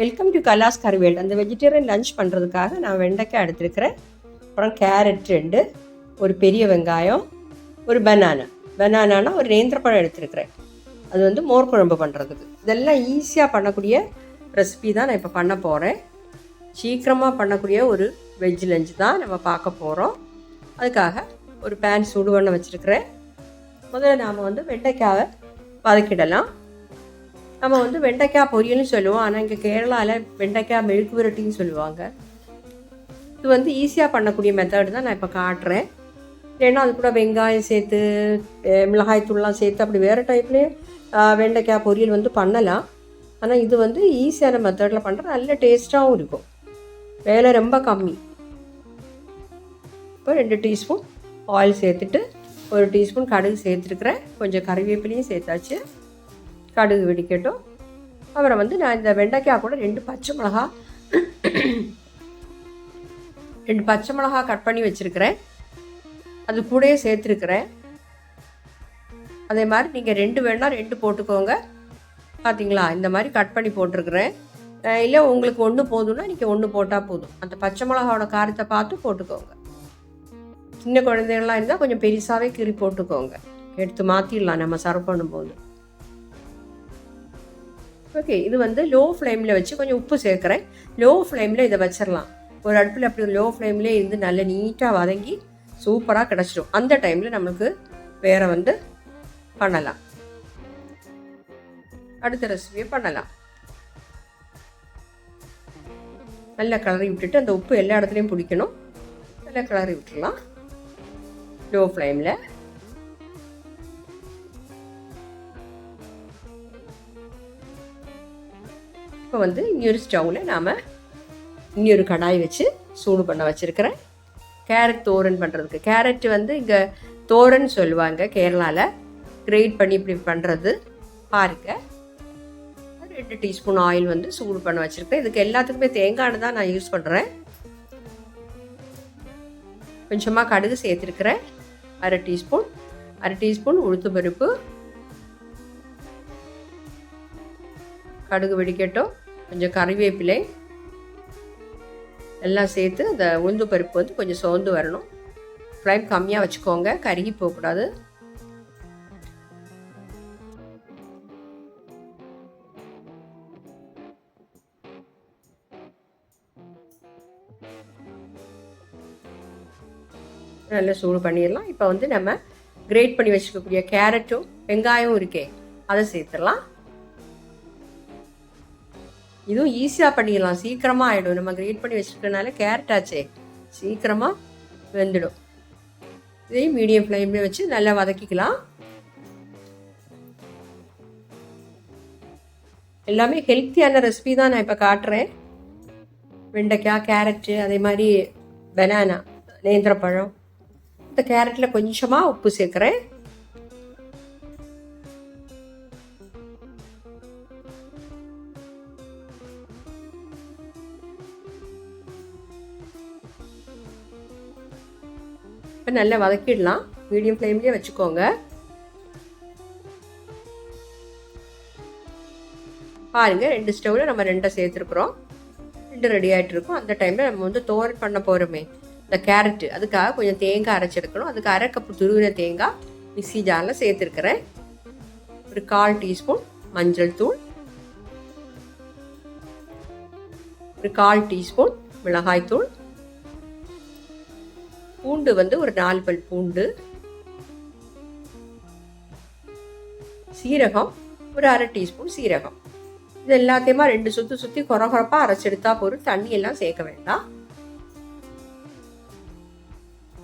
Welcome to கலாஸ் Karuvel அந்த vegetarian lunch பண்ணுறதுக்காக நான் வெண்டைக்காய் எடுத்துருக்கிறேன். அப்புறம் கேரட் ரெண்டு ஒரு பெரிய வெங்காயம் ஒரு பனானா பனானானா ஒரு நேந்திரப்பழம் எடுத்துருக்கிறேன். அது வந்து மோர் குழம்பு பண்ணுறதுக்கு இதெல்லாம் ஈஸியாக பண்ணக்கூடிய ரெசிபி தான் நான் இப்போ பண்ண போகிறேன் சீக்கிரமாக பண்ணக்கூடிய ஒரு வெஜ் லஞ்ச் தான் நம்ம பார்க்க போகிறோம் அதுக்காக ஒரு பேன் சூடு பண்ண வச்சுருக்கிறேன். முதல்ல நாம் வந்து வெண்டைக்காவை வதக்கிடலாம். நம்ம வந்து வெண்டைக்காய் பொரியல்னு சொல்லுவோம். ஆனால் இங்கே கேரளாவில் வெண்டைக்காய் மெழுக்கு விரட்டின்னு சொல்லுவாங்க. இது வந்து ஈஸியாக பண்ணக்கூடிய மெத்தட் தான் நான் இப்போ காட்டுறேன். ஏன்னா அது கூட வெங்காயம் சேர்த்து மிளகாய் தூள்லாம் சேர்த்து அப்படி வேறு டைப்லேயே வெண்டைக்காய் பொரியல் வந்து பண்ணலாம். ஆனால் இது வந்து ஈஸியான மெத்தடில் பண்ணுற நல்ல டேஸ்ட்டாகவும் இருக்கும். வேலை ரொம்ப கம்மி. இப்போ ரெண்டு டீஸ்பூன் ஆயில் சேர்த்துட்டு ஒரு டீஸ்பூன் கடுகு சேர்த்துருக்குறேன். கொஞ்சம் கறிவேப்பிலையும் சேர்த்தாச்சு. கடுகு வெடிக்கட்டும். அப்புறம் வந்து நான் இந்த வெண்டைக்காய் கூட ரெண்டு பச்சை மிளகா ரெண்டு பச்சை மிளகா கட் பண்ணி வச்சுருக்கிறேன். அது கூடயே சேர்த்துருக்குறேன். அதே மாதிரி நீங்கள் ரெண்டு வேணால் ரெண்டு போட்டுக்கோங்க. பார்த்தீங்களா இந்த மாதிரி கட் பண்ணி போட்டிருக்கிறேன். இல்லை உங்களுக்கு ஒன்று போதும்னா நீங்கள் ஒன்று போட்டால் போதும். அந்த பச்சை மிளகாவோட காரத்தை பார்த்து போட்டுக்கோங்க. சின்ன குழந்தைகள்லாம் இருந்தால் கொஞ்சம் பெருசாகவே கீறி போட்டுக்கோங்க. எடுத்து மாற்றிடலாம் நம்ம சர்வ் பண்ணும்போது. ஓகே இது வந்து லோ ஃப்ளேமில் வச்சு கொஞ்சம் உப்பு சேர்க்குறேன். லோ ஃப்ளேமில் இதை வச்சிடலாம் ஒரு அடுப்பில் அப்படி லோ ஃப்ளேம்லேயே இருந்து நல்லா நீட்டாக வதங்கி சூப்பராக கிடச்சிடும். அந்த டைமில் நம்மளுக்கு வேறு வந்து பண்ணலாம். அடுத்த ரெசிபியை பண்ணலாம். நல்லா கிளறி விட்டுட்டு அந்த உப்பு எல்லா இடத்துலையும் பிடிக்கணும். நல்லா கிளறி விட்டுடலாம் லோ. ஃப்ளேமில் இப்போ வந்து இன்னொரு ஸ்டவ்வில் நாம் இன்னொரு கடாய் வச்சு சூடு பண்ண வச்சுருக்கிறேன். கேரட் தோரன் பண்ணுறதுக்கு கேரட் வந்து இங்கே தோரன் சொல்லுவாங்க கேரளாவில் கிரேட் பண்ணி இப்படி பண்ணுறது பாருங்க. ரெண்டு டீஸ்பூன் ஆயில் வந்து சூடு பண்ண வச்சுருக்கேன் இதுக்கு எல்லாத்துக்குமே தேங்காய் எண்ணெய் தான் நான் யூஸ் பண்ணுறேன் கொஞ்சமாக கடுகு சேர்த்துருக்குறேன். அரை டீஸ்பூன். அரை டீஸ்பூன் உளுத்து பருப்பு கடுகு வெடிக்கட்டும் கொஞ்சம் கறிவேப்பிலை எல்லாம் சேர்த்து அந்த உளுந்து பருப்பு வந்து கொஞ்சம் சோர்ந்து வரணும். ஃப்ளைம் கம்மியாக வச்சுக்கோங்க கருகி போகக்கூடாது. நல்லா சூடு பண்ணிடலாம். இப்போ வந்து நம்ம கிரேட் பண்ணி வச்சுக்கக்கூடிய கேரட்டும் வெங்காயமும் இருக்கே அதை சேர்த்துடலாம். இதுவும் ஈஸியாக பண்ணிடலாம். சீக்கிரமாக ஆகிடும் நம்ம கிரேட் பண்ணி வச்சுருக்கனால கேரட் ஆச்சே. சீக்கிரமாக வெந்துடும். இதையும் மீடியம் ஃப்ளேம்லேயே வச்சு நல்லா வதக்கிக்கலாம். எல்லாமே ஹெல்த்தியான ரெசிபி தான் நான் இப்போ காட்டுறேன். வெண்டைக்காய் கேரட்டு அதே மாதிரி பனானா நேந்திரப்பழம். இந்த கேரட்டில் கொஞ்சமாக உப்பு சேர்க்குறேன். இப்போ நல்லா வதக்கிடலாம். மீடியம் ஃப்ளேம்லேயே வச்சுக்கோங்க. பாருங்கள் ரெண்டு ஸ்டவ்வில் நம்ம ரெண்டை சேர்த்துருக்குறோம். ரெண்டு ரெடி ஆகிட்டுருக்கோம் அந்த டைமில் நம்ம வந்து தோரன் பண்ண போகிறோமே இந்த கேரட்டு அதுக்காக கொஞ்சம் தேங்காய் அரைச்செடுக்கணும் அதுக்கு அரை கப்பு துருவின தேங்காய் மிக்சி ஜாரில் சேர்த்துருக்குறேன். ஒரு கால் டீஸ்பூன் மஞ்சள் தூள். ஒரு கால் டீஸ்பூன் மிளகாய் தூள். பூண்டு வந்து ஒரு நாலு பல் பூண்டு. சீரகம் ஒரு அரை டீஸ்பூன் சீரகம். இது எல்லாத்தையுமா ரெண்டு சுற்றி சுற்றி குறகுறப்பாக அரைச்செடுத்தா போதும். தண்ணி எல்லாம் சேர்க்க வேண்டாம்.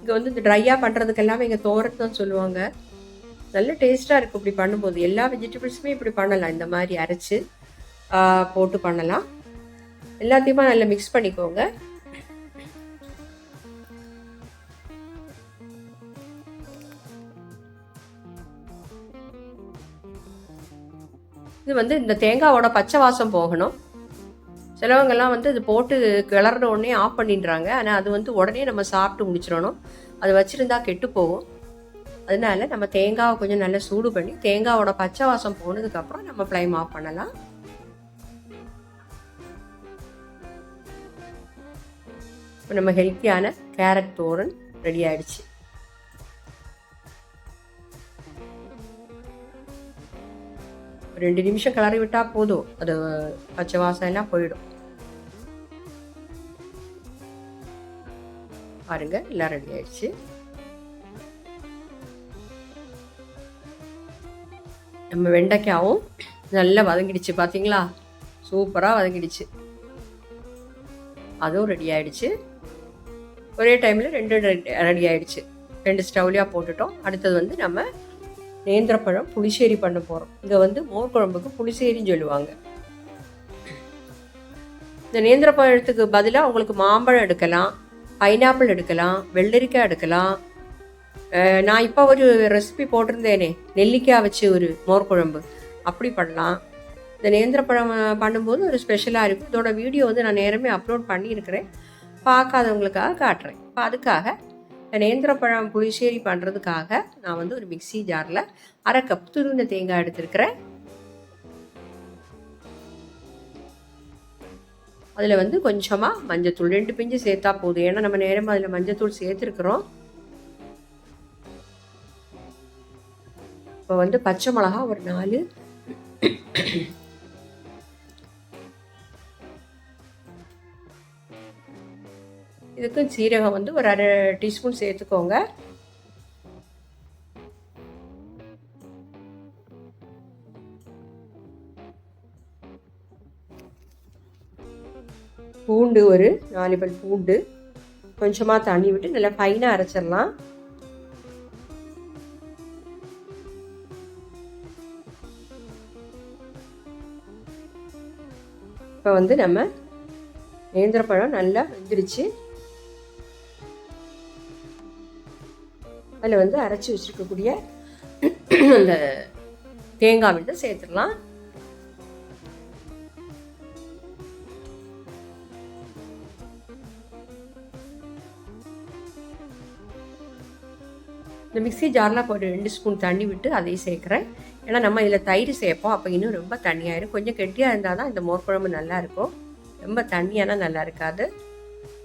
இங்கே வந்து இந்த ட்ரையாக பண்ணுறதுக்கு எல்லாமே இங்கே தோரத்து தான் சொல்லுவாங்க. நல்ல டேஸ்ட்டாக இருக்கும் இப்படி பண்ணும்போது. எல்லா வெஜிடபிள்ஸுமே இப்படி பண்ணலாம். இந்த மாதிரி அரைச்சி போட்டு பண்ணலாம். எல்லாத்தையுமா நல்லா மிக்ஸ் பண்ணிக்கோங்க. இது வந்து இந்த தேங்காவோட பச்சை வாசம் போகணும். சிலவங்கெல்லாம் வந்து இது போட்டு கிளறின உடனே ஆஃப் பண்ணிடுறாங்க. ஆனால் அது வந்து உடனே நம்ம சாப்பிட்டு முடிச்சிடணும். அது வச்சுருந்தா கெட்டு போகும். அதனால நம்ம தேங்காவை கொஞ்சம் நல்லா சூடு பண்ணி தேங்காவோட பச்சை வாசம் போனதுக்கப்புறம் நம்ம ஃப்ளைம் ஆஃப் பண்ணலாம். இப்போ நம்ம ஹெல்த்தியான கேரட் தோரன் ரெடி ஆயிடுச்சு. ரெண்டு நிமிஷம் கிளறி விட்டால் போதும். அது பச்சை வாசம் எல்லாம் போயிடும். பாருங்க எல்லாம் ரெடி ஆயிடுச்சு. நம்ம வெண்டைக்காவும் நல்லா வதங்கிடுச்சு பார்த்தீங்களா சூப்பராக வதங்கிடுச்சு. அதுவும் ரெடி ஆயிடுச்சு. ஒரே டைமில் ரெண்டு ரெடி ஆயிடுச்சு. ரெண்டு ஸ்டவ்லியாக போட்டுட்டோம். அடுத்தது வந்து நம்ம நேந்திரப்பழம் புளிச்சேரி பண்ண போகிறோம் இங்கே வந்து மோர் குழம்புக்கு புளிச்சேரின்னு சொல்லுவாங்க. இந்த நேந்திரப்பழத்துக்கு பதிலாக உங்களுக்கு மாம்பழம் எடுக்கலாம் பைனாப்பிள் எடுக்கலாம் வெள்ளரிக்காய் எடுக்கலாம். நான் இப்போ ஒரு ரெசிபி போட்டிருந்தேனே நெல்லிக்காய் வச்சு ஒரு மோர் குழம்பு. அப்படி பண்ணலாம். இந்த நேந்திரப்பழம் பண்ணும்போது ஒரு ஸ்பெஷலாக இருக்கும். இதோட வீடியோ வந்து நான் நேரமே அப்லோட் பண்ணியிருக்கிறேன். பார்க்காதவங்களுக்காக காட்டுறேன். இப்போ அதுக்காக நேந்திரப்பழம் புளிச்சேரி பண்ணுறதுக்காக நான் வந்து ஒரு மிக்சி ஜாரில் அரை கப் துருவின தேங்காய் எடுத்திருக்கிறேன். அதில் வந்து கொஞ்சமாக மஞ்சத்தூள் ரெண்டு பிஞ்சு சேர்த்தா போதும். ஏன்னா நம்ம நேரமாக அதில் மஞ்சத்தூள் சேர்த்துருக்குறோம். இப்போ வந்து பச்சை மிளகா ஒரு நாலு இதுக்கும் சீரகம் வந்து ஒரு அரை டீஸ்பூன் சேர்த்துக்கோங்க. பூண்டு ஒரு நாலு பல் பூண்டு. கொஞ்சமாக தண்ணி விட்டு நல்லா ஃபைனாக அரைச்சிடலாம். இப்போ வந்து நம்ம நேந்திரப்பழம் நல்லா வெந்துடுச்சு அதில் வந்து அரைச்சி வச்சுருக்கக்கூடிய அந்த தேங்காய் விட்டு சேர்த்துடலாம். இந்த மிக்ஸி ஜாரில் போட்டு ரெண்டு ஸ்பூன் தண்ணி விட்டு அதையும் சேர்க்குறேன். ஏன்னா நம்ம இதில் தயிர் சேர்ப்போம் அப்போ இன்னும் ரொம்ப தண்ணியாயிரும். கொஞ்சம் கெட்டியாக இருந்தால் தான் இந்த மோர் குழம்பு ரொம்ப தண்ணியானா நல்லா இருக்காது.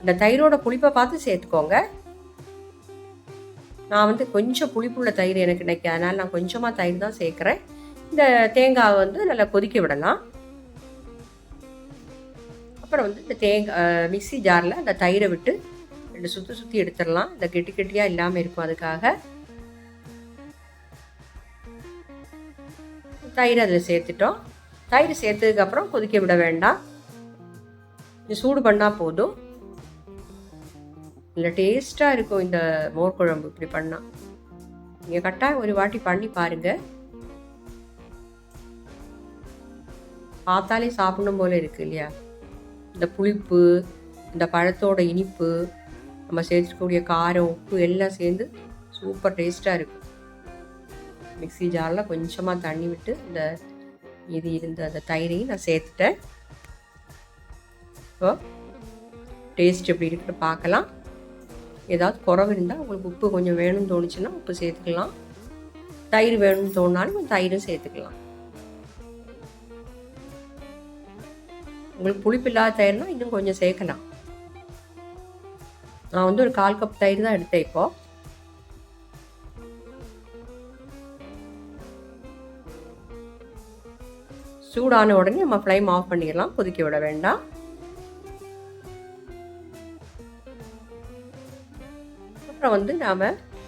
அந்த தயிரோட புளிப்பை பார்த்து சேர்த்துக்கோங்க. நான் வந்து கொஞ்சம் புளிப்புள்ள தயிர் எனக்கு கிடைக்கும் அதனால் நான் கொஞ்சமாக தயிர் தான் சேர்க்குறேன். இந்த தேங்காவை வந்து நல்லா கொதிக்க விடலாம். அப்புறம் வந்து இந்த தேங்காய் மிக்ஸி ஜாரில் அந்த தயிரை விட்டு ரெண்டு சுற்றி சுற்றி எடுத்துடலாம். இந்த கெட்டி கெட்டியாக இல்லாமல் இருக்கும் அதுக்காக. தயிர் அதில் சேர்த்துட்டோம். தயிர் சேர்த்ததுக்கப்புறம் கொதிக்க விட வேண்டாம். இது சூடு பண்ணால் போதும். இல்லை டேஸ்ட்டாக இருக்கும் இந்த மோர் குழம்பு இப்படி பண்ணால் நீங்கள் கட்டாயம் ஒரு வாட்டி பண்ணி பாருங்கள் பார்த்தாலே சாப்பிடணும் போல இருக்கு இல்லையா? இந்த புளிப்பு இந்த பழத்தோட இனிப்பு நம்ம சேர்த்துக்கூடிய காரம் உப்பு எல்லாம் சேர்ந்து சூப்பர் டேஸ்ட்டாக இருக்கும். மிக்ஸி ஜாரில் கொஞ்சமாக தண்ணி விட்டு இந்த இது இருந்த அந்த தயிரையும் நான் சேர்த்துட்டேன். இப்போ டேஸ்ட் எப்படி இருக்குன்னு பார்க்கலாம். ஏதாவது குறவு இருந்தால் உங்களுக்கு உப்பு கொஞ்சம் வேணும்னு தோணுச்சுன்னா உப்பு சேர்த்துக்கலாம். தயிர் வேணும்னு தோணுனாலும் தயிரும் சேர்த்துக்கலாம். உங்களுக்கு புளிப்பு இல்லாத தயிர்னா இன்னும் கொஞ்சம் சேர்க்கலாம். நான் வந்து ஒரு கால் கப் தயிர் தான் எடுத்தேன் இப்போ. சூடான உடனே நம்ம ஃப்ளைம் ஆஃப் பண்ணிடலாம். கொதிக்க விட வேண்டாம். அப்புறம் வந்து நாம்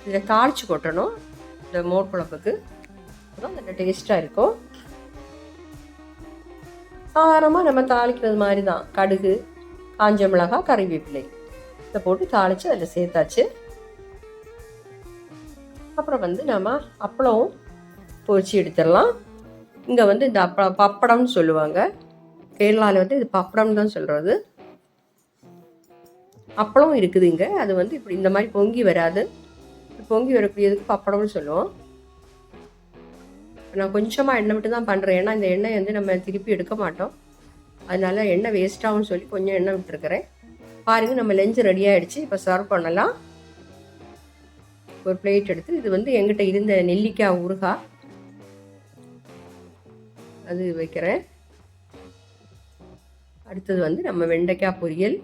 இதில் தாளித்து கொட்டணும் இந்த மோர் குழம்புக்கு. அப்புறம் நல்ல டேஸ்ட்டாக இருக்கும். சாதாரணமாக நம்ம தாளிக்கிறது மாதிரி தான் கடுகு காஞ்ச மிளகாய் கறிவேப்பிலை. இதை போட்டு தாளித்து அதில் சேர்த்தாச்சு. அப்புறம் வந்து நம்ம அப்பளம் பொரிச்சு எடுத்துடலாம். இங்கே வந்து இந்த அப்பளம் பப்படம்னு சொல்லுவாங்க. கேரளாவில் வந்து இது பப்படம் தான் சொல்கிறது அப்பளம் இருக்குது இங்கே அது வந்து இப்படி இந்த மாதிரி பொங்கி வராது. பொங்கி வரக்கூடியதுக்கு பப்படம்னு சொல்லுவோம். நான் கொஞ்சமாக எண்ணெய் மட்டும் தான் பண்ணுறேன் ஏன்னா இந்த எண்ணெய் வந்து நம்ம திருப்பி எடுக்க மாட்டோம். அதனால் எண்ணெய் வேஸ்ட்டாகும்னு சொல்லி கொஞ்சம் எண்ணெய் விட்டுருக்கிறேன். பாருங்கள் நம்ம லெஞ்சு ரெடி ஆகிடுச்சு இப்போ சர்வ் பண்ணலாம். ஒரு பிளேட் எடுத்து இது வந்து எங்கிட்ட இருந்த நெல்லிக்காய் ஊறுகாய். அது வைக்கிறேன். அடுத்தது வந்து நம்ம வெண்டைக்காய் பொரியல்.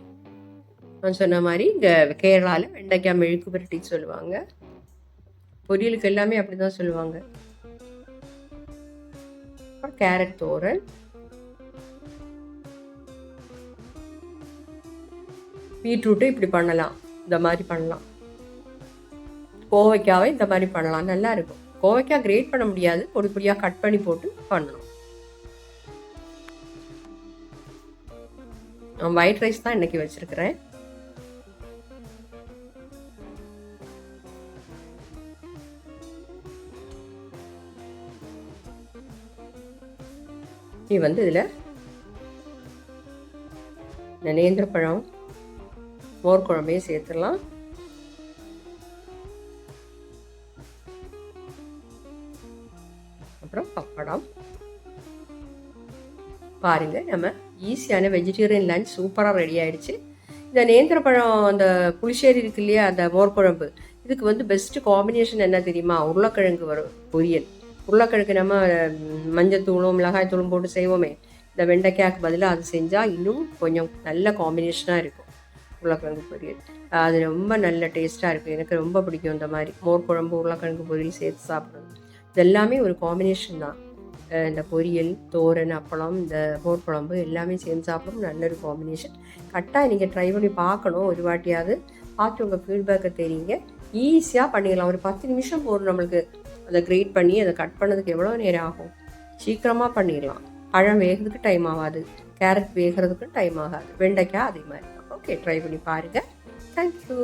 நான் சொன்ன மாதிரி இங்கே கேரளாவில் வெண்டைக்காய் மெழுக்கு புரட்டி சொல்லுவாங்க. பொரியலுக்கு எல்லாமே அப்படி தான் சொல்லுவாங்க. அப்புறம் கேரட் தோரன் பீட்ரூட்டும் இப்படி பண்ணலாம். இந்த மாதிரி பண்ணலாம். கோவைக்காவை இந்த மாதிரி பண்ணலாம். நல்லா இருக்கும். கோவைக்காய் கிரேட் பண்ண முடியாது. பொடி பொடியாக கட் பண்ணி போட்டு பண்ணலாம். நான் ஒயிட் ரைஸ் தான் இன்னைக்கு வச்சிருக்கிறேன். இது வந்து இதில் இந்த நேந்திரப்பழம் மோர் குழம்பையும் சேர்த்துடலாம். அப்புறம் பப்படம். பாருங்கள் நம்ம ஈஸியான வெஜிடேரியன் லஞ்ச் சூப்பராக ரெடி ஆயிடுச்சு. இந்த நேந்திரப்பழம் அந்த புளிச்சேரி இருக்கு இல்லையா அந்த மோர் குழம்பு இதுக்கு வந்து பெஸ்ட்டு காம்பினேஷன் என்ன தெரியுமா? உருளைக்கிழங்கு வரும் பொரியல். உருளைக்கிழங்கு நம்ம மஞ்சத்தூளும் மிளகாய்த்தூளும் போட்டு செய்வோமே. இந்த வெண்டைக்காய்க்கு பதிலாக அது செஞ்சால் இன்னும் கொஞ்சம் நல்ல காம்பினேஷனாக இருக்கும். உருளைக்கிழங்கு பொரியல். அது ரொம்ப நல்ல டேஸ்ட்டாக இருக்கும். எனக்கு ரொம்ப பிடிக்கும் இந்த மாதிரி. மோர் குழம்பு உருளைக்கிழங்கு பொரியல் சேர்த்து சாப்பிட்றது இது எல்லாமே ஒரு காம்பினேஷன் தான். இந்த பொரியல் தோரன் அப்பளம் இந்த மோர் குழம்பு எல்லாமே சேர்ந்து சாப்பிடும் நல்ல ஒரு காம்பினேஷன் கரெக்டாக நீங்கள் ட்ரை பண்ணி பார்க்கணும். ஒரு வாட்டியாவது பார்த்து உங்கள் ஃபீட்பேக்கை தெரியுங்க. ஈஸியாக பண்ணிடலாம். ஒரு பத்து நிமிஷம் போதும் நம்மளுக்கு. அதை கிரேட் பண்ணி அதை கட் பண்ணதுக்கு எவ்வளோ நேரம் ஆகும்? சீக்கிரமாக பண்ணிடலாம். பழம் வேகிறதுக்கு டைம் ஆகாது. கேரட் வேகிறதுக்கு டைம் ஆகாது. வெண்டைக்காய் அதே மாதிரி ஓகே ட்ரை பண்ணி பாருங்கள் தேங்க்யூ